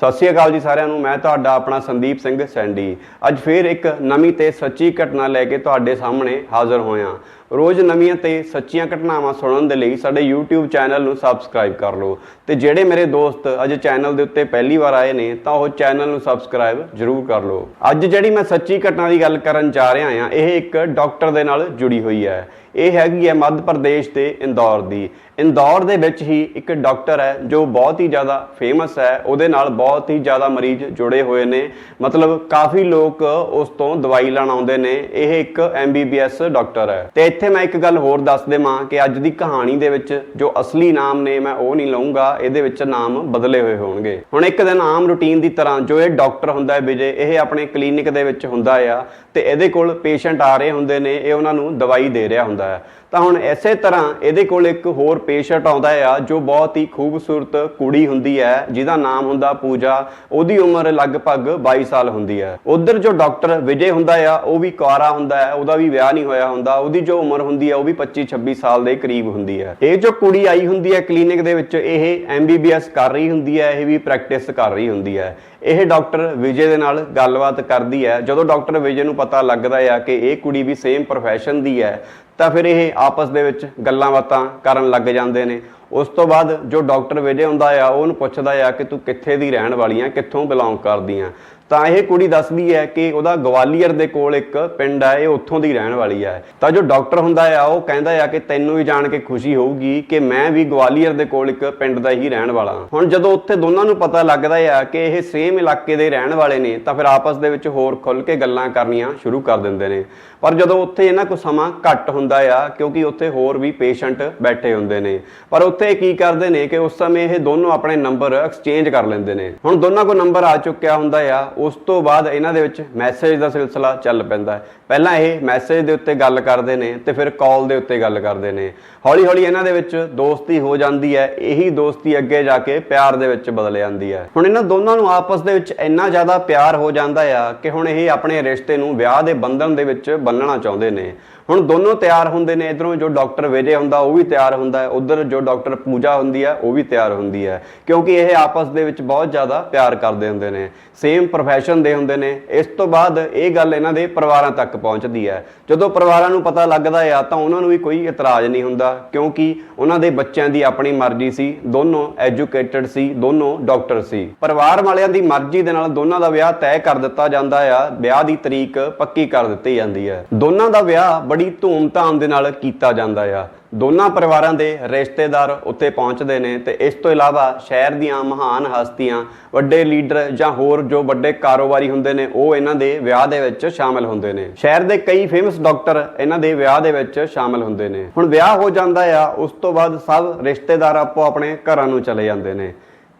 ਸਤਿ ਸ਼੍ਰੀ ਅਕਾਲ ਜੀ ਸਾਰਿਆਂ ਨੂੰ, ਮੈਂ ਤੁਹਾਡਾ ਆਪਣਾ ਸੰਦੀਪ ਸਿੰਘ ਸੈਂਡੀ। ਅੱਜ ਫੇਰ ਇੱਕ ਨਵੀਂ ਤੇ ਸੱਚੀ ਘਟਨਾ ਲੈ ਕੇ ਤੁਹਾਡੇ ਸਾਹਮਣੇ ਹਾਜ਼ਰ ਹੋਇਆ। ਰੋਜ਼ ਨਵੀਆਂ ਤੇ ਸੱਚੀਆਂ ਘਟਨਾਵਾਂ ਸੁਣਨ ਦੇ ਲਈ ਸਾਡੇ YouTube ਚੈਨਲ ਨੂੰ ਸਬਸਕ੍ਰਾਈਬ ਕਰ ਲਓ। ਤੇ ਜਿਹੜੇ ਮੇਰੇ ਦੋਸਤ ਅਜੇ ਚੈਨਲ ਦੇ ਉੱਤੇ ਪਹਿਲੀ ਵਾਰ ਆਏ ਨੇ, ਤਾਂ ਉਹ ਚੈਨਲ ਨੂੰ ਸਬਸਕ੍ਰਾਈਬ ਜ਼ਰੂਰ ਕਰ ਲਓ। ਅੱਜ ਜਿਹੜੀ ਮੈਂ ਸੱਚੀ ਘਟਨਾ ਦੀ ਗੱਲ ਕਰਨ ਜਾ ਰਿਹਾ ਹਾਂ, ਇਹ ਇੱਕ ਡਾਕਟਰ ਦੇ ਨਾਲ ਜੁੜੀ ਹੋਈ ਹੈ। ਇਹ ਹੈਗੀ ਹੈ ਮੱਧ ਪ੍ਰਦੇਸ਼ ਦੇ ਇੰਦੌਰ ਦੀ। ਇੰਦੌਰ ਦੇ ਵਿੱਚ ਹੀ ਇੱਕ ਡਾਕਟਰ ਹੈ, ਜੋ ਬਹੁਤ ਹੀ ਜ਼ਿਆਦਾ ਫੇਮਸ ਹੈ। ਉਹਦੇ ਨਾਲ ਬਹੁਤ ਹੀ ਜ਼ਿਆਦਾ ਮਰੀਜ਼ ਜੁੜੇ ਹੋਏ ਨੇ। ਮਤਲਬ ਕਾਫੀ ਲੋਕ ਉਸ ਤੋਂ ਦਵਾਈ ਲੈਣ ਆਉਂਦੇ ਨੇ। ਇਹ ਇੱਕ ਐਮਬੀਬੀਐਸ ਡਾਕਟਰ ਹੈ। ਤੇ ਇੱਥੇ ਮੈਂ ਇੱਕ ਗੱਲ ਹੋਰ ਦੱਸ ਦੇਵਾਂ ਕਿ ਅੱਜ ਦੀ ਕਹਾਣੀ ਦੇ ਵਿੱਚ ਜੋ ਅਸਲੀ ਨਾਮ ਨੇ, ਮੈਂ ਉਹ ਨਹੀਂ ਲਵਾਂਗਾ ਇਹਦੇ ਵਿੱਚ ਨਾਮ ਬਦਲੇ ਹੋਏ ਹੋਣਗੇ। ਹੁਣ ਇੱਕ ਦਿਨ ਆਮ ਰੁਟੀਨ ਦੀ ਤਰ੍ਹਾਂ ਜੋ ਇਹ ਡਾਕਟਰ ਹੁੰਦਾ ਹੈ ਵਿਜੇ, ਇਹ ਆਪਣੇ ਕਲੀਨਿਕ ਦੇ ਵਿੱਚ ਹੁੰਦਾ ਆ ਤੇ ਇਹਦੇ ਕੋਲ ਪੇਸ਼ੈਂਟ ਆ ਰਹੇ ਹੁੰਦੇ ਨੇ, ਇਹ ਉਹਨਾਂ ਨੂੰ ਦਵਾਈ ਦੇ ਰਿਹਾ ਹੁੰਦਾ ਹੈ। ਤਾਂ ਹੁਣ ਇਸੇ ਤਰ੍ਹਾਂ ਇਹਦੇ ਕੋਲ ਇੱਕ ਹੋਰ ਪੇਸ਼ੈਂਟ ਆਉਂਦਾ ਆ, ਜੋ ਬਹੁਤ ਹੀ ਖੂਬਸੂਰਤ ਕੁੜੀ ਹੁੰਦੀ ਹੈ, ਜਿਹਦਾ ਨਾਮ ਹੁੰਦਾ ਪੂਜਾ। ਉਹਦੀ ਉਮਰ ਲਗਭਗ 22 ਸਾਲ ਹੁੰਦੀ ਹੈ। ਉਧਰ ਜੋ ਡਾਕਟਰ ਵਿਜੇ ਹੁੰਦਾ ਆ, ਉਹ ਵੀ ਕੁਆਰਾ ਹੁੰਦਾ ਹੈ, ਉਹਦਾ ਵੀ ਵਿਆਹ ਨਹੀਂ ਹੋਇਆ ਹੁੰਦਾ। ਉਹਦੀ ਜੋ ਉਮਰ ਹੁੰਦੀ ਹੈ, ਉਹ ਵੀ 25 26 ਸਾਲ ਦੇ ਕਰੀਬ ਹੁੰਦੀ ਹੈ। ਇਹ ਜੋ ਕੁੜੀ ਆਈ ਹੁੰਦੀ ਹੈ ਕਲੀਨਿਕ ਦੇ ਵਿੱਚ, ਇਹ ਐਮਬੀਬੀਐਸ ਕਰ ਰਹੀ ਹੁੰਦੀ ਹੈ, ਇਹ ਵੀ ਪ੍ਰੈਕਟਿਸ ਕਰ ਰਹੀ ਹੁੰਦੀ ਹੈ। ਇਹ ਡਾਕਟਰ ਵਿਜੇ ਦੇ ਨਾਲ ਗੱਲਬਾਤ ਕਰਦੀ ਹੈ। ਜਦੋਂ ਡਾਕਟਰ ਵਿਜੇ ਨੂੰ ਪਤਾ ਲੱਗਦਾ ਆ ਕਿ ਇਹ ਕੁੜੀ ਵੀ ਸੇਮ ਪ੍ਰੋਫੈਸ਼ਨ ਦੀ ਹੈ ਤਾਂ ਫਿਰ ਇਹ ਆਪਸ ਦੇ ਵਿੱਚ ਗੱਲਾਂ ਬਾਤਾਂ ਕਰਨ ਲੱਗ ਜਾਂਦੇ ਨੇ। ਉਸ ਤੋਂ ਬਾਅਦ ਜੋ ਡਾਕਟਰ ਵਿਜੇ ਹੁੰਦਾ ਆ, ਉਹਨੂੰ ਪੁੱਛਦਾ ਆ ਕਿ ਤੂੰ ਕਿੱਥੇ ਦੀ ਰਹਿਣ ਵਾਲੀ ਆ, ਕਿੱਥੋਂ ਬਿਲੋਂਗ ਕਰਦੀ ਆ। ਤਾਂ ਇਹ ਕੁੜੀ ਦੱਸਦੀ ਹੈ ਕਿ ਉਹਦਾ ਗਵਾਲੀਅਰ ਦੇ ਕੋਲ ਇੱਕ ਪਿੰਡ ਹੈ, ਇਹ ਉੱਥੋਂ ਦੀ ਰਹਿਣ ਵਾਲੀ ਹੈ। ਤਾਂ ਜੋ ਡਾਕਟਰ ਹੁੰਦਾ ਆ, ਉਹ ਕਹਿੰਦਾ ਆ ਕਿ ਤੈਨੂੰ ਵੀ ਜਾਣ ਕੇ ਖੁਸ਼ੀ ਹੋਊਗੀ ਕਿ ਮੈਂ ਵੀ ਗਵਾਲੀਅਰ ਦੇ ਕੋਲ ਇੱਕ ਪਿੰਡ ਦਾ ਹੀ ਰਹਿਣ ਵਾਲਾ ਹਾਂ। ਹੁਣ ਜਦੋਂ ਉੱਥੇ ਦੋਨਾਂ ਨੂੰ ਪਤਾ ਲੱਗਦਾ ਆ ਕਿ ਇਹ ਸੇਮ ਇਲਾਕੇ ਦੇ ਰਹਿਣ ਵਾਲੇ ਨੇ, ਤਾਂ ਫਿਰ ਆਪਸ ਦੇ ਵਿੱਚ ਹੋਰ ਖੁੱਲ ਕੇ ਗੱਲਾਂ ਕਰਨੀਆਂ ਸ਼ੁਰੂ ਕਰ ਦਿੰਦੇ ਨੇ। ਪਰ ਜਦੋਂ ਉੱਥੇ ਇਹਨਾਂ ਕੋ ਸਮਾਂ ਘੱਟ ਹੁੰਦਾ ਆ, ਕਿਉਂਕਿ ਉੱਥੇ ਹੋਰ ਵੀ ਪੇਸ਼ੈਂਟ ਬੈਠੇ ਹੁੰਦੇ ਨੇ, ਪਰ ਉੱਥੇ ਕੀ ਕਰਦੇ ਨੇ ਕਿ ਉਸ ਸਮੇਂ ਇਹ ਦੋਨੋਂ ਆਪਣੇ ਨੰਬਰ ਐਕਸਚੇਂਜ ਕਰ ਲੈਂਦੇ ਨੇ। ਹੁਣ ਦੋਨਾਂ ਕੋ ਨੰਬਰ ਆ ਚੁੱਕਿਆ ਹੁੰਦਾ ਆ ਉਸ ਤੋਂ ਬਾਅਦ ਇਹਨਾਂ ਦੇ ਵਿੱਚ ਮੈਸੇਜ ਦਾ ਸਿਲਸਿਲਾ ਚੱਲ ਪੈਂਦਾ ਹੈ। ਪਹਿਲਾਂ ਇਹ ਮੈਸੇਜ ਦੇ ਉੱਤੇ ਗੱਲ ਕਰਦੇ ਨੇ ਤੇ ਫਿਰ ਕਾਲ ਦੇ ਉੱਤੇ ਗੱਲ ਕਰਦੇ ਨੇ। ਹੌਲੀ ਹੌਲੀ ਇਹਨਾਂ ਦੇ ਵਿੱਚ ਦੋਸਤੀ ਹੋ ਜਾਂਦੀ ਹੈ, ਇਹੀ ਦੋਸਤੀ ਅੱਗੇ ਜਾ ਕੇ ਪਿਆਰ ਦੇ ਵਿੱਚ ਬਦਲ ਜਾਂਦੀ ਹੈ। ਹੁਣ ਇਹਨਾਂ ਦੋਨਾਂ ਨੂੰ ਆਪਸ ਦੇ ਵਿੱਚ ਇੰਨਾ ਜ਼ਿਆਦਾ ਪਿਆਰ ਹੋ ਜਾਂਦਾ ਆ ਕਿ ਹੁਣ ਇਹ ਆਪਣੇ ਰਿਸ਼ਤੇ ਨੂੰ ਵਿਆਹ ਦੇ ਬੰਧਨ ਦੇ ਵਿੱਚ ਬੰਨਣਾ ਚਾਹੁੰਦੇ ਨੇ। ਹੁਣ ਦੋਨੋਂ ਤਿਆਰ ਹੁੰਦੇ ਨੇ, ਇਧਰੋਂ ਜੋ ਡਾਕਟਰ ਵਿਜੇ ਹੁੰਦਾ, ਉਹ ਵੀ ਤਿਆਰ ਹੁੰਦਾ ਹੈ। ਉਧਰ ਜੋ ਡਾਕਟਰ ਪੂਜਾ ਹੁੰਦੀ ਹੈ, ਉਹ ਵੀ ਤਿਆਰ ਹੁੰਦੀ ਹੈ। ਕਿਉਂਕਿ ਇਹ ਆਪਸ ਦੇ ਵਿੱਚ ਬਹੁਤ ਜ਼ਿਆਦਾ ਪਿਆਰ ਕਰਦੇ ਹੁੰਦੇ ਨੇ। ਸੇਮ profession ਦੇ ਹੁੰਦੇ ਨੇ। ਇਸ ਤੋਂ ਬਾਅਦ ਇਹ ਗੱਲ ਇਹਨਾਂ ਦੇ ਪਰਿਵਾਰਾਂ ਤੱਕ ਪਹੁੰਚਦੀ ਹੈ। ਜਦੋਂ ਪਰਿਵਾਰਾਂ ਨੂੰ ਪਤਾ ਲੱਗਦਾ ਆ, ਤਾਂ ਉਹਨਾਂ ਨੂੰ ਵੀ ਕੋਈ ਇਤਰਾਜ਼ ਨਹੀਂ ਹੁੰਦਾ। ਕਿਉਂਕਿ ਉਹਨਾਂ ਦੇ ਬੱਚਿਆਂ ਦੀ ਆਪਣੀ ਮਰਜ਼ੀ ਸੀ। ਦੋਨੋਂ ਐਜੂਕੇਟਡ ਸੀ, ਦੋਨੋਂ ਡਾਕਟਰ ਸੀ। ਪਰਿਵਾਰ ਵਾਲਿਆਂ ਦੀ ਮਰਜ਼ੀ ਦੇ ਨਾਲ ਦੋਨਾਂ ਦਾ ਵਿਆਹ ਤੈਅ ਕਰ ਦਿੱਤਾ ਜਾਂਦਾ ਆ। ਵਿਆਹ ਦੀ ਤਰੀਕ ਪੱਕੀ ਕਰ ਦਿੱਤੀ ਜਾਂਦੀ ਹੈ। ਦੋਨਾਂ ਦਾ ਵਿਆਹ ਬੜੀ ਧੂਮ-ਧਾਮ ਦੇ ਨਾਲ ਕੀਤਾ ਜਾਂਦਾ ਆ। ਦੋਨਾਂ ਪਰਿਵਾਰਾਂ ਦੇ ਰਿਸ਼ਤੇਦਾਰ ਉੱਥੇ ਪਹੁੰਚਦੇ ਨੇ ਤੇ ਇਸ ਤੋਂ ਇਲਾਵਾ ਸ਼ਹਿਰ ਦੀਆਂ ਮਹਾਨ ਹਸਤੀਆਂ, ਵੱਡੇ ਲੀਡਰ ਜਾਂ ਹੋਰ ਜੋ ਵੱਡੇ ਕਾਰੋਬਾਰੀ ਹੁੰਦੇ ਨੇ, ਉਹ ਇਹਨਾਂ ਦੇ ਵਿਆਹ ਦੇ ਵਿੱਚ ਸ਼ਾਮਲ ਹੁੰਦੇ ਨੇ। ਸ਼ਹਿਰ ਦੇ ਕਈ ਫੇਮਸ ਡਾਕਟਰ ਇਹਨਾਂ ਦੇ ਵਿਆਹ ਦੇ ਵਿੱਚ ਸ਼ਾਮਲ ਹੁੰਦੇ ਨੇ। ਹੁਣ ਵਿਆਹ ਹੋ ਜਾਂਦਾ ਆ, ਉਸ ਤੋਂ ਬਾਅਦ ਸਭ ਰਿਸ਼ਤੇਦਾਰ ਆਪੋ ਆਪਣੇ ਘਰਾਂ ਨੂੰ ਚਲੇ ਜਾਂਦੇ ਨੇ।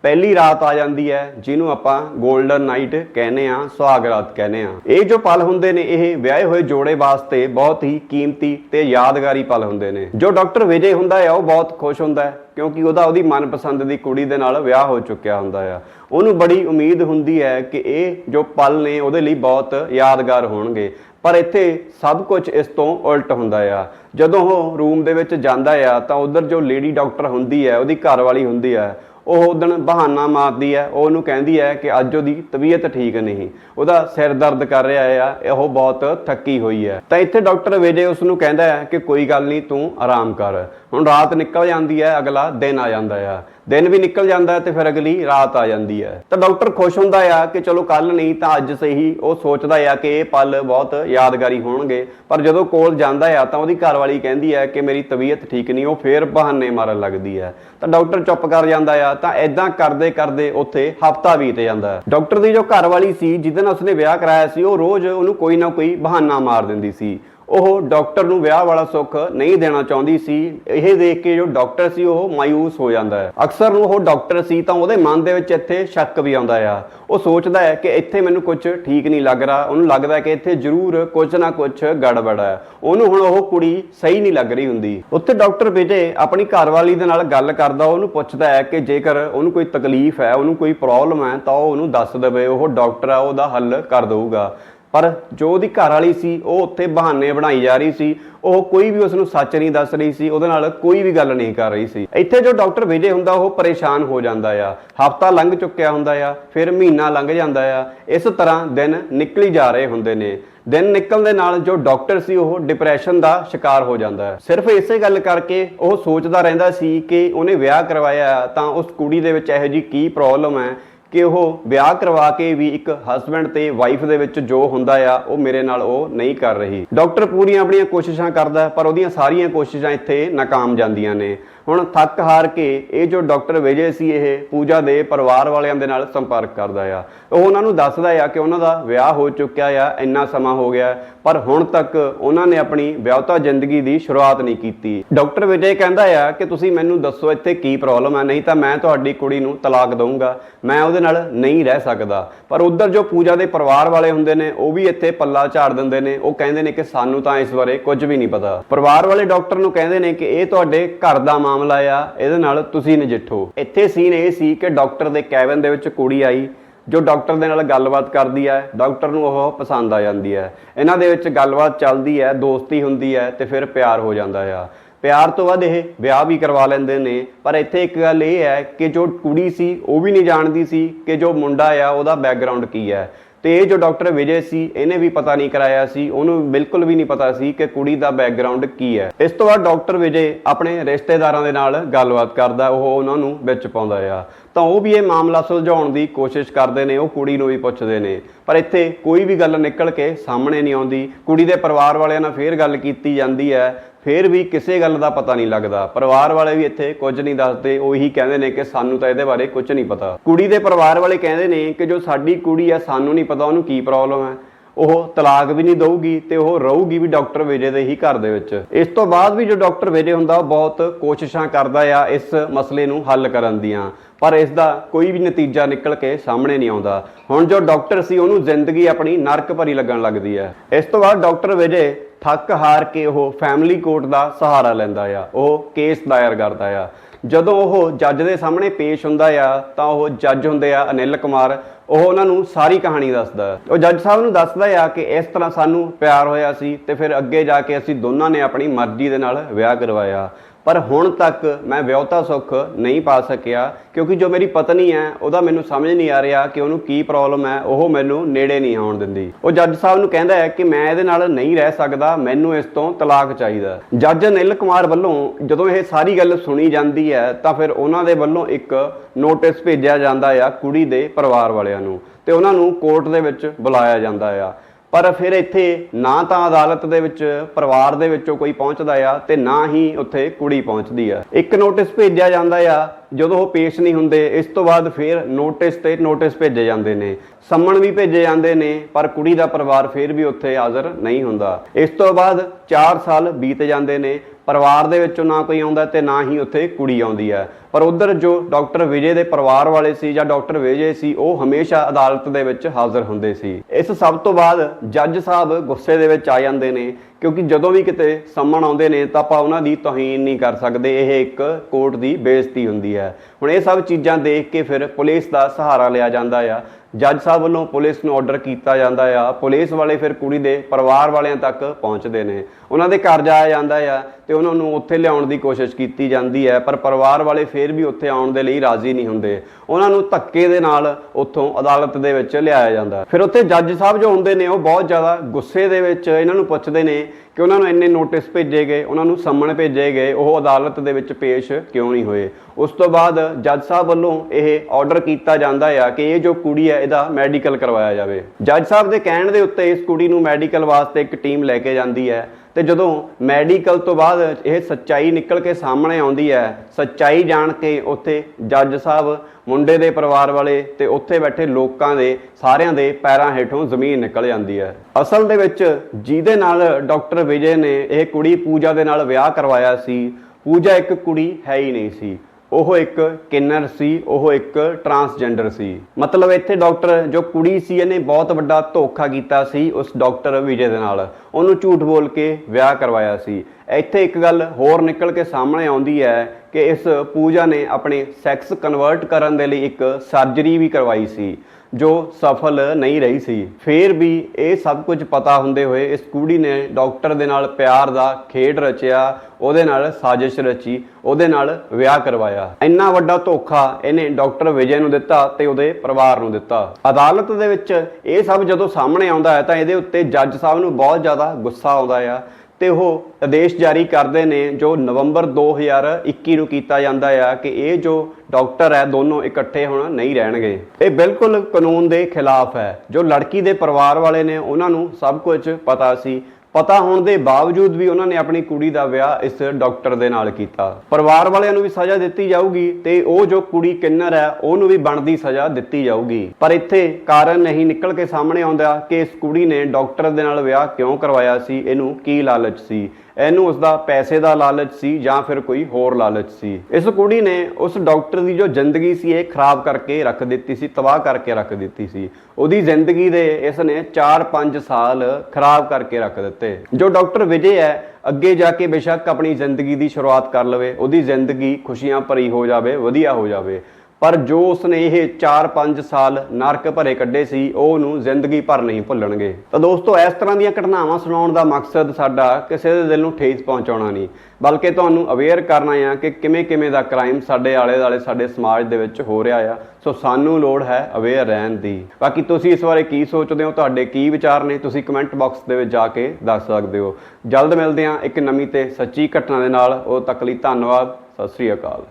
ਪਹਿਲੀ ਰਾਤ ਆ ਜਾਂਦੀ ਹੈ, ਜਿਹਨੂੰ ਆਪਾਂ 골ਡਨ ਨਾਈਟ ਕਹਿੰਦੇ ਆ ਸੁਹਾਗ ਰਾਤ ਕਹਿੰਦੇ ਆ ਇਹ ਜੋ ਪਲ ਹੁੰਦੇ ਨੇ, ਇਹ ਵਿਆਹੇ ਹੋਏ ਜੋੜੇ ਵਾਸਤੇ ਬਹੁਤ ਹੀ ਕੀਮਤੀ ਤੇ ਯਾਦਗਾਰੀ ਪਲ ਹੁੰਦੇ ਨੇ। ਜੋ ਡਾਕਟਰ ਵਿਜੇ ਹੁੰਦਾ ਹੈ, ਉਹ ਬਹੁਤ ਖੁਸ਼ ਹੁੰਦਾ ਹੈ, ਕਿਉਂਕਿ ਉਹਦਾ ਉਹਦੀ ਮਨਪਸੰਦ ਦੀ ਕੁੜੀ ਦੇ ਨਾਲ ਵਿਆਹ ਹੋ ਚੁੱਕਿਆ ਹੁੰਦਾ ਆ। ਉਹਨੂੰ ਬੜੀ ਉਮੀਦ ਹੁੰਦੀ ਹੈ ਕਿ ਇਹ ਜੋ ਪਲ ਨੇ, ਉਹਦੇ ਲਈ ਬਹੁਤ ਯਾਦਗਾਰ ਹੋਣਗੇ। ਪਰ ਇੱਥੇ ਸਭ ਕੁਝ ਇਸ ਤੋਂ ਉਲਟ ਹੁੰਦਾ ਆ। ਜਦੋਂ ਉਹ ਰੂਮ ਦੇ ਵਿੱਚ ਜਾਂਦਾ ਆ, ਤਾਂ ਉਧਰ ਜੋ ਲੇਡੀ ਡਾਕਟਰ ਹੁੰਦੀ ਹੈ, ਉਹਦੀ ਘਰ ਵਾਲੀ ਹੁੰਦੀ ਹੈ ਉਹ ਉਦਣ ਬਹਾਨਾ ਮਾਰਦੀ ਹੈ, ਉਹ ਉਹਨੂੰ ਕਹਿੰਦੀ ਹੈ ਕਿ ਅੱਜ ਉਹਦੀ ਤਬੀਅਤ ਠੀਕ ਨਹੀਂ। ਉਹਦਾ ਸਿਰ ਦਰਦ ਕਰ ਰਿਹਾ ਆ ਉਹ ਬਹੁਤ ਥੱਕੀ ਹੋਈ ਹੈ। ਤਾਂ ਇੱਥੇ ਡਾਕਟਰ ਵਿਜੇ ਉਸ ਨੂੰ ਕਹਿੰਦਾ ਹੈ ਕਿ ਕੋਈ ਗੱਲ ਨਹੀਂ, ਤੂੰ ਆਰਾਮ ਕਰ। ਹੁਣ ਰਾਤ ਨਿਕਲ ਜਾਂਦੀ ਹੈ, ਅਗਲਾ ਦਿਨ ਆ ਜਾਂਦਾ ਆ। ਦਿਨ ਵੀ ਨਿਕਲ ਜਾਂਦਾ ਹੈ ਤੇ ਫਿਰ ਅਗਲੀ ਰਾਤ ਆ ਜਾਂਦੀ ਹੈ। ਤਾਂ ਡਾਕਟਰ ਖੁਸ਼ ਹੁੰਦਾ ਆ ਕਿ ਚਲੋ ਕੱਲ ਨਹੀਂ ਤਾਂ ਅੱਜ ਸਹੀ, ਉਹ ਸੋਚਦਾ ਆ ਕਿ ਇਹ ਪਲ ਬਹੁਤ ਯਾਦਗਾਰੀ ਹੋਣਗੇ। ਪਰ ਜਦੋਂ ਕੋਲ ਜਾਂਦਾ ਆ ਤਾਂ ਉਹਦੀ ਘਰਵਾਲੀ ਕਹਿੰਦੀ ਹੈ ਕਿ ਮੇਰੀ ਤਬੀਅਤ ਠੀਕ ਨਹੀਂ, ਉਹ ਫੇਰ ਬਹਾਨੇ ਮਾਰਨ ਲੱਗਦੀ ਹੈ। ਤਾਂ ਡਾਕਟਰ ਚੁੱਪ ਕਰ ਜਾਂਦਾ ਆ, ਤਾਂ ਐਦਾਂ ਕਰਦੇ ਕਰਦੇ ਉੱਥੇ ਹਫਤਾ ਬੀਤ ਜਾਂਦਾ ਡਾਕਟਰ ਦੀ ਜੋ ਘਰਵਾਲੀ ਸੀ, ਜਿਹਦੇ ਨਾਲ ਉਸਨੇ ਵਿਆਹ ਕਰਾਇਆ ਸੀ, ਉਹ ਰੋਜ਼ ਉਹਨੂੰ ਕੋਈ ਨਾ ਕੋਈ ਬਹਾਨਾ ਮਾਰ ਦਿੰਦੀ ਸੀ। ਉਹ ਡਾਕਟਰ ਨੂੰ ਵਿਆਹ ਵਾਲਾ ਸੁੱਖ ਨਹੀਂ ਦੇਣਾ ਚਾਹੁੰਦੀ ਸੀ। ਇਹ ਦੇਖ ਕੇ ਜੋ ਡਾਕਟਰ ਸੀ, ਉਹ ਮਾਇੂਸ ਹੋ ਜਾਂਦਾ ਹੈ। ਅਕਸਰ ਨੂੰ ਉਹ ਡਾਕਟਰ ਸੀ ਤਾਂ ਉਹਦੇ ਮਨ ਦੇ ਵਿੱਚ ਇੱਥੇ ਸ਼ੱਕ ਵੀ ਆਉਂਦਾ ਆ। ਉਹ ਸੋਚਦਾ ਹੈ ਕਿ ਇੱਥੇ ਮੈਨੂੰ ਕੁਝ ਠੀਕ ਨਹੀਂ ਲੱਗ ਰਿਹਾ। ਉਹਨੂੰ ਲੱਗਦਾ ਹੈ ਕਿ ਇੱਥੇ ਜ਼ਰੂਰ ਕੁਝ ਨਾ ਕੁਝ ਗੜਬੜ ਹੈ। ਉਹਨੂੰ ਹੁਣ ਉਹ ਕੁੜੀ ਸਹੀ ਨਹੀਂ ਲੱਗ ਰਹੀ ਹੁੰਦੀ। ਉੱਥੇ ਡਾਕਟਰ ਵਿਜੇ ਆਪਣੀ ਘਰਵਾਲੀ ਦੇ ਨਾਲ ਗੱਲ ਕਰਦਾ, ਉਹਨੂੰ ਪੁੱਛਦਾ ਹੈ ਕਿ ਜੇਕਰ ਉਹਨੂੰ ਕੋਈ ਤਕਲੀਫ ਹੈ, ਉਹਨੂੰ ਕੋਈ ਪ੍ਰੋਬਲਮ ਹੈ, ਤਾਂ ਉਹ ਉਹਨੂੰ ਦੱਸ ਦੇਵੇ। ਉਹ ਡਾਕਟਰ ਆ, ਉਹਦਾ ਹੱਲ ਕਰ ਦੇਊਗਾ। ਪਰ ਜੋ ਉਹਦੀ ਘਰ ਵਾਲੀ ਸੀ, ਉਹ ਉੱਥੇ ਬਹਾਨੇ ਬਣਾਈ ਜਾ ਰਹੀ ਸੀ, ਉਹ ਕੋਈ ਵੀ ਉਸ ਨੂੰ ਸੱਚ ਨਹੀਂ ਦੱਸ ਰਹੀ ਸੀ, ਉਹਦੇ ਨਾਲ ਕੋਈ ਵੀ ਗੱਲ ਨਹੀਂ ਕਰ ਰਹੀ ਸੀ। ਇੱਥੇ ਜੋ ਡਾਕਟਰ ਵਿਜੇ ਹੁੰਦਾ, ਉਹ ਪਰੇਸ਼ਾਨ ਹੋ ਜਾਂਦਾ ਆ। ਹਫਤਾ ਲੰਘ ਚੁੱਕਿਆ ਹੁੰਦਾ ਆ, ਫਿਰ ਮਹੀਨਾ ਲੰਘ ਜਾਂਦਾ ਆ। ਇਸ ਤਰ੍ਹਾਂ ਦਿਨ ਨਿਕਲੀ ਜਾ ਰਹੇ ਹੁੰਦੇ ਨੇ। ਦਿਨ ਨਿਕਲਣ ਦੇ ਨਾਲ ਜੋ ਡਾਕਟਰ ਸੀ, ਉਹ ਡਿਪਰੈਸ਼ਨ ਦਾ ਸ਼ਿਕਾਰ ਹੋ ਜਾਂਦਾ ਹੈ। ਸਿਰਫ ਇਸੇ ਗੱਲ ਕਰਕੇ ਉਹ ਸੋਚਦਾ ਰਹਿੰਦਾ ਸੀ ਕਿ ਉਹਨੇ ਵਿਆਹ ਕਰਵਾਇਆ, ਤਾਂ ਉਸ ਕੁੜੀ ਦੇ ਵਿੱਚ ਇਹੋ ਜੀ ਕੀ ਪ੍ਰੋਬਲਮ ਹੈ ਕਿ ਉਹ ਵਿਆਹ ਕਰਵਾ ਕੇ ਵੀ ਇੱਕ ਹਸਬੰਡ ਤੇ ਵਾਈਫ ਦੇ ਵਿੱਚ ਜੋ ਹੁੰਦਾ ਆ, ਉਹ ਮੇਰੇ ਨਾਲ ਉਹ ਨਹੀਂ ਕਰ ਰਹੀ। ਡਾਕਟਰ ਪੂਰੀਆਂ ਆਪਣੀਆਂ ਕੋਸ਼ਿਸ਼ਾਂ ਕਰਦਾ, ਪਰ ਉਹਦੀਆਂ ਸਾਰੀਆਂ ਕੋਸ਼ਿਸ਼ਾਂ ਇੱਥੇ ਨਾਕਾਮ ਜਾਂਦੀਆਂ ਨੇ। ਹੁਣ ਥੱਕ ਹਾਰ ਕੇ ਇਹ ਜੋ ਡਾਕਟਰ ਵਿਜੇ ਸੀ, ਇਹ ਪੂਜਾ ਦੇ ਪਰਿਵਾਰ ਵਾਲਿਆਂ ਦੇ ਨਾਲ ਸੰਪਰਕ ਕਰਦਾ ਆ। ਉਹ ਉਹਨਾਂ ਨੂੰ ਦੱਸਦਾ ਆ ਕਿ ਉਹਨਾਂ ਦਾ ਵਿਆਹ ਹੋ ਚੁੱਕਿਆ ਆ, ਇੰਨਾ ਸਮਾਂ ਹੋ ਗਿਆ, ਪਰ ਹੁਣ ਤੱਕ ਉਹਨਾਂ ਨੇ ਆਪਣੀ ਵਿਆਹਤਾ ਜ਼ਿੰਦਗੀ ਦੀ ਸ਼ੁਰੂਆਤ ਨਹੀਂ ਕੀਤੀ। ਡਾਕਟਰ ਵਿਜੇ ਕਹਿੰਦਾ ਆ ਕਿ ਤੁਸੀਂ ਮੈਨੂੰ ਦੱਸੋ ਇੱਥੇ ਕੀ ਪ੍ਰੋਬਲਮ ਹੈ ਨਹੀਂ ਤਾਂ ਮੈਂ ਤੁਹਾਡੀ ਕੁੜੀ ਨੂੰ ਤਲਾਕ ਦਊਂਗਾ। ਮੈਂ ਉਹਦੇ ਉਹਦੇ ਨਾਲ ਨਹੀਂ ਰਹਿ ਸਕਦਾ। ਪਰ ਉਧਰ ਜੋ ਪੂਜਾ ਦੇ ਪਰਿਵਾਰ ਵਾਲੇ ਹੁੰਦੇ ਨੇ, ਉਹ ਵੀ ਇੱਥੇ ਪੱਲਾ ਝਾੜ ਦਿੰਦੇ ਨੇ। ਉਹ ਕਹਿੰਦੇ ਨੇ ਕਿ ਸਾਨੂੰ ਤਾਂ ਇਸ ਬਾਰੇ ਕੁਝ ਵੀ ਨਹੀਂ ਪਤਾ। ਪਰਿਵਾਰ ਵਾਲੇ ਡਾਕਟਰ ਨੂੰ ਕਹਿੰਦੇ ਨੇ ਕਿ ਇਹ ਤੁਹਾਡੇ ਘਰ ਦਾ ਮਾਮਲਾ ਆ, ਇਹਦੇ ਨਾਲ ਤੁਸੀਂ ਨਜਿੱਠੋ। ਇੱਥੇ ਸੀਨ ਇਹ ਸੀ ਕਿ ਡਾਕਟਰ ਦੇ ਕੈਬਨ ਦੇ ਵਿੱਚ ਕੁੜੀ ਆਈ, ਜੋ ਡਾਕਟਰ ਦੇ ਨਾਲ ਗੱਲਬਾਤ ਕਰਦੀ ਹੈ ਡਾਕਟਰ ਨੂੰ ਉਹ ਪਸੰਦ ਆ ਜਾਂਦੀ ਹੈ ਇਹਨਾਂ ਦੇ ਵਿੱਚ ਗੱਲਬਾਤ ਚੱਲਦੀ ਹੈ ਦੋਸਤੀ ਹੁੰਦੀ ਹੈ ਤੇ ਫਿਰ ਪਿਆਰ ਹੋ ਜਾਂਦਾ ਆ। ਪਿਆਰ ਤੋਂ ਵੱਧ ਇਹ ਵਿਆਹ ਵੀ ਕਰਵਾ ਲੈਂਦੇ ਨੇ। ਪਰ ਇੱਥੇ ਇੱਕ ਗੱਲ ਇਹ ਹੈ ਕਿ ਜੋ ਕੁੜੀ ਸੀ, ਉਹ ਵੀ ਨਹੀਂ ਜਾਣਦੀ ਸੀ ਕਿ ਜੋ ਮੁੰਡਾ ਆ, ਉਹਦਾ ਬੈਕਗ੍ਰਾਉਂਡ ਕੀ ਹੈ। ਤੇ ਇਹ ਜੋ ਡਾਕਟਰ ਵਿਜੇ ਸੀ, ਇਹਨੇ ਵੀ ਪਤਾ ਨਹੀਂ ਕਰਾਇਆ ਸੀ, ਉਹਨੂੰ ਬਿਲਕੁਲ ਵੀ ਨਹੀਂ ਪਤਾ ਸੀ ਕਿ ਕੁੜੀ ਦਾ ਬੈਕਗ੍ਰਾਉਂਡ ਕੀ ਹੈ। ਇਸ ਤੋਂ ਬਾਅਦ ਡਾਕਟਰ ਵਿਜੇ ਆਪਣੇ ਰਿਸ਼ਤੇਦਾਰਾਂ ਦੇ ਨਾਲ ਗੱਲਬਾਤ ਕਰਦਾ, ਉਹ ਉਹਨਾਂ ਨੂੰ ਵਿੱਚ ਪਾਉਂਦਾ ਆ ਤਾਂ ਉਹ ਵੀ ਇਹ ਮਾਮਲਾ ਸੁਲਝਾਉਣ ਦੀ ਕੋਸ਼ਿਸ਼ ਕਰਦੇ ਨੇ, ਉਹ ਕੁੜੀ ਨੂੰ ਵੀ ਪੁੱਛਦੇ ਨੇ। ਪਰ ਇੱਥੇ ਕੋਈ ਵੀ ਗੱਲ ਨਿਕਲ ਕੇ ਸਾਹਮਣੇ ਨਹੀਂ ਆਉਂਦੀ। ਕੁੜੀ ਦੇ ਪਰਿਵਾਰ ਵਾਲਿਆਂ ਨਾਲ ਫੇਰ ਗੱਲ ਕੀਤੀ ਜਾਂਦੀ ਹੈ। ਫੇਰ ਵੀ ਕਿਸੇ ਗੱਲ ਦਾ ਪਤਾ ਨਹੀਂ ਲੱਗਦਾ। ਪਰਿਵਾਰ ਵਾਲੇ ਵੀ ਇੱਥੇ ਕੁਝ ਨਹੀਂ ਦੱਸਦੇ। ਉਹੀ ਕਹਿੰਦੇ ਨੇ ਕਿ ਸਾਨੂੰ ਤਾਂ ਇਹਦੇ ਬਾਰੇ ਕੁਝ ਨਹੀਂ ਪਤਾ। ਕੁੜੀ ਦੇ ਪਰਿਵਾਰ ਵਾਲੇ ਕਹਿੰਦੇ ਨੇ ਕਿ ਜੋ ਸਾਡੀ ਕੁੜੀ ਆ ਸਾਨੂੰ ਨਹੀਂ ਪਤਾ ਉਹਨੂੰ ਕੀ ਪ੍ਰੋਬਲਮ ਹੈ। ਉਹ ਤਲਾਕ ਵੀ ਨਹੀਂ ਦਊਗੀ ਤੇ ਉਹ ਰਹੂਗੀ ਵੀ ਡਾਕਟਰ ਵਿਜੇ ਦੇ ਹੀ ਘਰ ਦੇ ਵਿੱਚ। ਇਸ ਤੋਂ ਬਾਅਦ ਵੀ ਜੋ ਡਾਕਟਰ ਵਿਜੇ ਹੁੰਦਾ, ਉਹ ਬਹੁਤ ਕੋਸ਼ਿਸ਼ਾਂ ਕਰਦਾ ਆ ਇਸ ਮਸਲੇ ਨੂੰ ਹੱਲ ਕਰਨ ਦੀਆਂ। ਪਰ ਇਸ ਦਾ ਕੋਈ ਵੀ ਨਤੀਜਾ ਨਿਕਲ ਕੇ ਸਾਹਮਣੇ ਨਹੀਂ ਆਉਂਦਾ। ਹੁਣ ਜੋ ਡਾਕਟਰ ਸੀ, ਉਹਨੂੰ ਜ਼ਿੰਦਗੀ ਆਪਣੀ ਨਰਕ ਭਰੀ ਲੱਗਣ ਲੱਗਦੀ ਹੈ। ਇਸ ਤੋਂ ਬਾਅਦ ਡਾਕਟਰ ਵਿਜੇ ਥੱਕ ਹਾਰ ਕੇ ਉਹ ਫੈਮਿਲੀ ਕੋਰਟ ਦਾ ਸਹਾਰਾ ਲੈਂਦਾ ਆ। ਉਹ ਕੇਸ ਦਾਇਰ ਕਰਦਾ ਆ। ਜਦੋਂ ਉਹ ਜੱਜ ਦੇ ਸਾਹਮਣੇ ਪੇਸ਼ ਹੁੰਦਾ ਆ, ਤਾਂ ਉਹ ਜੱਜ ਹੁੰਦੇ ਆ ਅਨਿਲ ਕੁਮਾਰ। ਉਹ ਉਹਨਾਂ ਨੂੰ ਸਾਰੀ ਕਹਾਣੀ ਦੱਸਦਾ ਉਹ ਜੱਜ ਸਾਹਿਬ ਨੂੰ ਦੱਸਦਾ ਆ ਕਿ ਇਸ ਤਰ੍ਹਾਂ ਸਾਨੂੰ ਪਿਆਰ ਹੋਇਆ ਸੀ ਤੇ ਫਿਰ ਅੱਗੇ ਜਾ ਕੇ ਅਸੀਂ ਦੋਨਾਂ ਨੇ ਆਪਣੀ ਮਰਜ਼ੀ ਦੇ ਨਾਲ ਵਿਆਹ ਕਰਵਾਇਆ। ਪਰ ਹੁਣ ਤੱਕ ਮੈਂ ਵਿਆਹਤਾ ਸੁੱਖ ਨਹੀਂ ਪਾ ਸਕਿਆ, ਕਿਉਂਕਿ ਜੋ ਮੇਰੀ ਪਤਨੀ ਹੈ, ਉਹਦਾ ਮੈਨੂੰ ਸਮਝ ਨਹੀਂ ਆ ਰਿਹਾ ਕਿ ਉਹਨੂੰ ਕੀ ਪ੍ਰੋਬਲਮ ਹੈ, ਉਹ ਮੈਨੂੰ ਨੇੜੇ ਨਹੀਂ ਆਉਣ ਦਿੰਦੀ। ਉਹ ਜੱਜ ਸਾਹਿਬ ਨੂੰ ਕਹਿੰਦਾ ਹੈ ਕਿ ਮੈਂ ਇਹਦੇ ਨਾਲ ਨਹੀਂ ਰਹਿ ਸਕਦਾ, ਮੈਨੂੰ ਇਸ ਤੋਂ ਤਲਾਕ ਚਾਹੀਦਾ। ਜੱਜ ਅਨਿਲ ਕੁਮਾਰ ਵੱਲੋਂ ਜਦੋਂ ਇਹ ਸਾਰੀ ਗੱਲ ਸੁਣੀ ਜਾਂਦੀ ਹੈ, ਤਾਂ ਫਿਰ ਉਹਨਾਂ ਦੇ ਵੱਲੋਂ ਇੱਕ ਨੋਟਿਸ ਭੇਜਿਆ ਜਾਂਦਾ ਆ ਕੁੜੀ ਦੇ ਪਰਿਵਾਰ ਵਾਲਿਆਂ ਨੂੰ, ਤੇ ਉਹਨਾਂ ਨੂੰ ਕੋਰਟ ਦੇ ਵਿੱਚ ਬੁਲਾਇਆ ਜਾਂਦਾ ਆ। ਪਰ ਫਿਰ ਇੱਥੇ ਨਾ ਤਾਂ ਅਦਾਲਤ ਦੇ ਵਿੱਚ, ਪਰਿਵਾਰ ਦੇ ਵਿੱਚੋਂ ਕੋਈ ਪਹੁੰਚਦਾ ਆ ਤੇ ਨਾ ਹੀ ਉੱਥੇ ਕੁੜੀ ਪਹੁੰਚਦੀ ਆ। ਇੱਕ ਨੋਟਿਸ ਭੇਜਿਆ ਜਾਂਦਾ ਆ, ਜਦੋਂ ਉਹ ਪੇਸ਼ ਨਹੀਂ ਹੁੰਦੇ, ਇਸ ਤੋਂ ਬਾਅਦ ਫਿਰ ਨੋਟਿਸ ਤੇ ਨੋਟਿਸ ਭੇਜੇ ਜਾਂਦੇ ਨੇ। ਸੰਮਣ ਵੀ ਭੇਜੇ ਜਾਂਦੇ ਨੇ, ਪਰ ਕੁੜੀ ਦਾ ਪਰਿਵਾਰ ਫਿਰ ਵੀ ਉੱਥੇ ਹਾਜ਼ਰ ਨਹੀਂ ਹੁੰਦਾ। ਇਸ ਤੋਂ ਬਾਅਦ 4 ਸਾਲ ਬੀਤ ਜਾਂਦੇ ਨੇ ਪਰਿਵਾਰ ਦੇ ਵਿੱਚੋਂ ਨਾ ਕੋਈ ਆਉਂਦਾ ਤੇ ਨਾ ਹੀ ਉੱਥੇ ਕੁੜੀ ਆਉਂਦੀ ਹੈ। ਪਰ ਉਧਰ ਜੋ ਡਾਕਟਰ ਵਿਜੇ ਦੇ ਪਰਿਵਾਰ ਵਾਲੇ ਸੀ ਜਾਂ ਡਾਕਟਰ ਵਿਜੇ ਸੀ, ਉਹ ਹਮੇਸ਼ਾ ਅਦਾਲਤ ਦੇ ਵਿੱਚ ਹਾਜ਼ਰ ਹੁੰਦੇ ਸੀ। ਇਸ ਸਭ ਤੋਂ ਬਾਅਦ ਜੱਜ ਸਾਹਿਬ ਗੁੱਸੇ ਦੇ ਵਿੱਚ ਆ ਜਾਂਦੇ ਨੇ, ਕਿਉਂਕਿ ਜਦੋਂ ਵੀ ਕਿਤੇ ਸੰਮਣ ਆਉਂਦੇ ਨੇ ਤਾਂ ਆਪਾਂ ਉਹਨਾਂ ਦੀ ਤੋਹੀਨ ਨਹੀਂ ਕਰ ਸਕਦੇ। ਇਹ ਇੱਕ ਕੋਰਟ ਦੀ ਬੇਇੱਜ਼ਤੀ ਹੁੰਦੀ ਹੈ। ਹੁਣ ਇਹ ਸਭ ਚੀਜ਼ਾਂ ਦੇਖ ਕੇ ਫਿਰ ਪੁਲਿਸ ਦਾ ਸਹਾਰਾ ਲਿਆ ਜਾਂਦਾ ਆ। ਜੱਜ ਸਾਹਿਬ ਵੱਲੋਂ ਪੁਲਿਸ ਨੂੰ ਆਰਡਰ ਕੀਤਾ ਜਾਂਦਾ ਆ। ਪੁਲਿਸ ਵਾਲੇ ਫਿਰ ਕੁੜੀ ਦੇ ਪਰਿਵਾਰ ਵਾਲਿਆਂ ਤੱਕ ਪਹੁੰਚਦੇ ਨੇ। ਉਹਨਾਂ ਦੇ ਘਰ ਜਾਇਆ ਜਾਂਦਾ ਆ ਤੇ ਉਹਨਾਂ ਨੂੰ ਉੱਥੇ ਲਿਆਉਣ ਦੀ ਕੋਸ਼ਿਸ਼ ਕੀਤੀ ਜਾਂਦੀ ਹੈ, ਪਰ ਪਰਿਵਾਰ ਵਾਲੇ ਫਿਰ ਵੀ ਉੱਥੇ ਆਉਣ ਦੇ ਲਈ ਰਾਜ਼ੀ ਨਹੀਂ ਹੁੰਦੇ। ਉਹਨਾਂ ਨੂੰ ਧੱਕੇ ਦੇ ਨਾਲ ਉੱਥੋਂ ਅਦਾਲਤ ਦੇ ਵਿੱਚ ਲਿਆਇਆ ਜਾਂਦਾ। ਫਿਰ ਉੱਥੇ ਜੱਜ ਸਾਹਿਬ ਜੋ ਹੁੰਦੇ ਨੇ, ਉਹ ਬਹੁਤ ਜ਼ਿਆਦਾ ਗੁੱਸੇ ਦੇ ਵਿੱਚ ਇਹਨਾਂ ਨੂੰ ਪੁੱਛਦੇ ਨੇ ਕਿ ਉਹਨਾਂ ਨੂੰ ਇੰਨੇ ਨੋਟਿਸ ਭੇਜੇ ਗਏ, ਉਹਨਾਂ ਨੂੰ ਸੰਮਣ ਭੇਜੇ ਗਏ, ਉਹ ਅਦਾਲਤ ਦੇ ਵਿੱਚ ਪੇਸ਼ ਕਿਉਂ ਨਹੀਂ ਹੋਏ? ਉਸ ਤੋਂ ਬਾਅਦ ਜੱਜ ਸਾਹਿਬ ਵੱਲੋਂ ਇਹ ਆਰਡਰ ਕੀਤਾ ਜਾਂਦਾ ਆ ਕਿ ਇਹ ਜੋ ਕੁੜੀ ਹੈ, ਇਹਦਾ ਮੈਡੀਕਲ ਕਰਵਾਇਆ ਜਾਵੇ। ਜੱਜ ਸਾਹਿਬ ਦੇ ਕਹਿਣ ਦੇ ਉੱਤੇ ਇਸ ਕੁੜੀ ਨੂੰ ਮੈਡੀਕਲ ਵਾਸਤੇ ਇੱਕ ਟੀਮ ਲੈ ਕੇ ਜਾਂਦੀ ਹੈ ਤੇ ਜਦੋਂ ਮੈਡੀਕਲ ਤੋਂ ਬਾਅਦ ਇਹ ਸੱਚਾਈ ਨਿਕਲ ਕੇ ਸਾਹਮਣੇ ਆਉਂਦੀ ਹੈ, ਸੱਚਾਈ ਜਾਣ ਕੇ ਉੱਥੇ ਜੱਜ ਸਾਹਿਬ ਮੁੰਡੇ ਦੇ ਪਰਿਵਾਰ ਵਾਲੇ ਤੇ ਉੱਥੇ ਬੈਠੇ ਲੋਕਾਂ ਦੇ ਸਾਰਿਆਂ ਦੇ ਪੈਰਾਂ ਹੇਠੋਂ ਜ਼ਮੀਨ ਨਿਕਲ ਜਾਂਦੀ ਹੈ। ਅਸਲ ਦੇ ਵਿੱਚ ਜਿਹਦੇ ਨਾਲ ਡਾਕਟਰ ਵਿਜੇ ਨੇ ਇਹ ਕੁੜੀ ਪੂਜਾ ਦੇ ਨਾਲ ਵਿਆਹ ਕਰਵਾਇਆ ਸੀ, ਪੂਜਾ ਇੱਕ ਕੁੜੀ ਹੈ ਹੀ ਨਹੀਂ ਸੀ। ਉਹ ਇੱਕ ਕਿੰਨਰ ਸੀ, ਉਹ ਇੱਕ ਟਰਾਂਸਜੈਂਡਰ ਸੀ। ਮਤਲਬ ਇੱਥੇ ਡਾਕਟਰ ਜੋ ਕੁੜੀ ਸੀ, ਇਹਨੇ ਬਹੁਤ ਵੱਡਾ ਧੋਖਾ ਕੀਤਾ ਸੀ ਉਸ ਡਾਕਟਰ ਵਿਜੇ ਦੇ ਨਾਲ। ਉਹਨੂੰ ਝੂਠ ਬੋਲ ਕੇ ਵਿਆਹ ਕਰਵਾਇਆ ਸੀ। ਇੱਥੇ ਇੱਕ ਗੱਲ ਹੋਰ ਨਿਕਲ ਕੇ ਸਾਹਮਣੇ ਆਉਂਦੀ ਹੈ ਕਿ ਇਸ ਪੂਜਾ ਨੇ ਆਪਣੇ ਸੈਕਸ ਕਨਵਰਟ ਕਰਨ ਦੇ ਲਈ ਇੱਕ ਸਰਜਰੀ ਵੀ ਕਰਵਾਈ ਸੀ। ਜੋ ਸਫਲ ਨਹੀਂ ਰਹੀ ਸੀ। ਫੇਰ ਵੀ ਇਹ ਸਭ ਕੁਝ ਪਤਾ ਹੁੰਦੇ ਹੋਏ ਇਸ ਕੁੜੀ ਨੇ ਡਾਕਟਰ ਦੇ ਨਾਲ ਪਿਆਰ ਦਾ ਖੇਡ ਰਚਿਆ, ਉਹਦੇ ਨਾਲ ਸਾਜ਼ਿਸ਼ ਰਚੀ, ਉਹਦੇ ਨਾਲ ਵਿਆਹ ਕਰਵਾਇਆ। ਇੰਨਾ ਵੱਡਾ ਧੋਖਾ ਇਹਨੇ ਡਾਕਟਰ ਵਿਜੇ ਨੂੰ ਦਿੱਤਾ ਤੇ ਉਹਦੇ ਪਰਿਵਾਰ ਨੂੰ ਦਿੱਤਾ। ਅਦਾਲਤ ਦੇ ਵਿੱਚ ਇਹ ਸਭ ਜਦੋਂ ਸਾਹਮਣੇ ਆਉਂਦਾ ਹੈ ਤਾਂ ਇਹਦੇ ਉੱਤੇ ਜੱਜ ਸਾਹਿਬ ਨੂੰ ਬਹੁਤ ਜ਼ਿਆਦਾ ਗੁੱਸਾ ਆਉਂਦਾ ਆ। ਤੇ ਉਹ ਆਦੇਸ਼ ਜਾਰੀ ਕਰਦੇ ਨੇ, ਜੋ ਨਵੰਬਰ 2021 ਨੂੰ ਕੀਤਾ ਜਾਂਦਾ ਆ ਕਿ ਇਹ ਜੋ ਡਾਕਟਰ ਹੈ, ਦੋਨੋਂ ਇਕੱਠੇ ਹੁਣ ਨਹੀਂ ਰਹਿਣਗੇ। ਇਹ ਬਿਲਕੁਲ ਕਾਨੂੰਨ ਦੇ ਖਿਲਾਫ ਹੈ। ਜੋ ਲੜਕੀ ਦੇ ਪਰਿਵਾਰ ਵਾਲੇ ਨੇ, ਉਹਨਾਂ ਨੂੰ ਸਭ ਕੁਝ ਪਤਾ ਸੀ। ਪਤਾ ਹੋਣ ਦੇ ਬਾਵਜੂਦ ਵੀ ਉਹਨਾਂ ਨੇ ਆਪਣੀ ਕੁੜੀ ਦਾ ਵਿਆਹ ਇਸ ਡਾਕਟਰ ਦੇ ਨਾਲ ਕੀਤਾ। ਪਰਿਵਾਰ ਵਾਲਿਆਂ ਨੂੰ ਵੀ ਸਜ਼ਾ ਦਿੱਤੀ ਜਾਊਗੀ ਤੇ ਉਹ ਜੋ ਕੁੜੀ ਕਿੰਨਰ ਹੈ, ਉਹਨੂੰ ਵੀ ਬਣਦੀ ਸਜ਼ਾ ਦਿੱਤੀ ਜਾਊਗੀ। ਪਰ ਇੱਥੇ ਕਾਰਨ ਨਹੀਂ ਨਿਕਲ ਕੇ ਸਾਹਮਣੇ ਆਉਂਦਾ ਕਿ ਇਸ ਕੁੜੀ ਨੇ ਡਾਕਟਰ ਦੇ ਨਾਲ ਵਿਆਹ ਕਿਉਂ ਕਰਵਾਇਆ ਸੀ, ਇਹਨੂੰ ਕੀ ਲਾਲਚ ਸੀ? ਇਹਨੂੰ ਉਸ ਦਾ ਪੈਸੇ ਦਾ ਲਾਲਚ ਸੀ ਜਾਂ ਫਿਰ ਕੋਈ ਹੋਰ ਲਾਲਚ ਸੀ। ਇਸ ਕੁੜੀ ਨੇ ਉਸ ਡਾਕਟਰ ਦੀ ਜੋ ਜ਼ਿੰਦਗੀ ਸੀ, ਇਹ ਖਰਾਬ ਕਰਕੇ ਰੱਖ ਦਿੱਤੀ ਸੀ, ਤਬਾਹ ਕਰਕੇ ਰੱਖ ਦਿੱਤੀ ਸੀ। ਉਹਦੀ ਜ਼ਿੰਦਗੀ ਦੇ ਇਸ ਨੇ 4-5 ਸਾਲ ਖਰਾਬ ਕਰਕੇ ਰੱਖ ਦਿੱਤੇ। ਜੋ ਡਾਕਟਰ ਵਿਜੇ ਹੈ, ਅੱਗੇ ਜਾ ਕੇ ਬੇਸ਼ੱਕ ਆਪਣੀ ਜ਼ਿੰਦਗੀ ਦੀ ਸ਼ੁਰੂਆਤ ਕਰ ਲਵੇ, ਉਹਦੀ ਜ਼ਿੰਦਗੀ ਖੁਸ਼ੀਆਂ ਭਰੀ ਹੋ ਜਾਵੇ, ਵਧੀਆ ਹੋ ਜਾਵੇ। ਪਰ ਜੋ ਉਸਨੇ ਇਹ 4-5 ਸਾਲ ਨਰਕ ਭਰੇ ਕੱਢੇ ਸੀ ਉਹ ਉਹਨੂੰ ਜ਼ਿੰਦਗੀ ਭਰ ਨਹੀਂ ਭੁੱਲਣਗੇ। ਤਾਂ ਦੋਸਤੋ, ਇਸ ਤਰ੍ਹਾਂ ਦੀਆਂ ਘਟਨਾਵਾਂ ਸੁਣਾਉਣ ਦਾ ਮਕਸਦ ਸਾਡਾ ਕਿਸੇ ਦੇ ਦਿਲ ਨੂੰ ਠੇਸ ਪਹੁੰਚਾਉਣਾ ਨਹੀਂ, ਬਲਕਿ ਤੁਹਾਨੂੰ ਅਵੇਅਰ ਕਰਨਾ ਆ ਕਿ ਕਿਵੇਂ ਕਿਵੇਂ ਦਾ ਕ੍ਰਾਈਮ ਸਾਡੇ ਆਲੇ ਦੁਆਲੇ, ਸਾਡੇ ਸਮਾਜ ਦੇ ਵਿੱਚ ਹੋ ਰਿਹਾ ਆ। ਸੋ ਸਾਨੂੰ ਲੋੜ ਹੈ ਅਵੇਅਰ ਰਹਿਣ ਦੀ। ਬਾਕੀ ਤੁਸੀਂ ਇਸ ਬਾਰੇ ਕੀ ਸੋਚਦੇ ਹੋ, ਤੁਹਾਡੇ ਕੀ ਵਿਚਾਰ ਨੇ, ਤੁਸੀਂ ਕਮੈਂਟ ਬਾਕਸ ਦੇ ਵਿੱਚ ਜਾ ਕੇ ਦੱਸ ਸਕਦੇ ਹੋ। ਜਲਦ ਮਿਲਦੇ ਹਾਂ ਇੱਕ ਨਵੀਂ ਤੇ ਸੱਚੀ ਘਟਨਾ ਦੇ ਨਾਲ। ਉਹ ਤੱਕ ਲਈ ਧੰਨਵਾਦ, ਸਤਿ ਸ੍ਰੀ ਅਕਾਲ।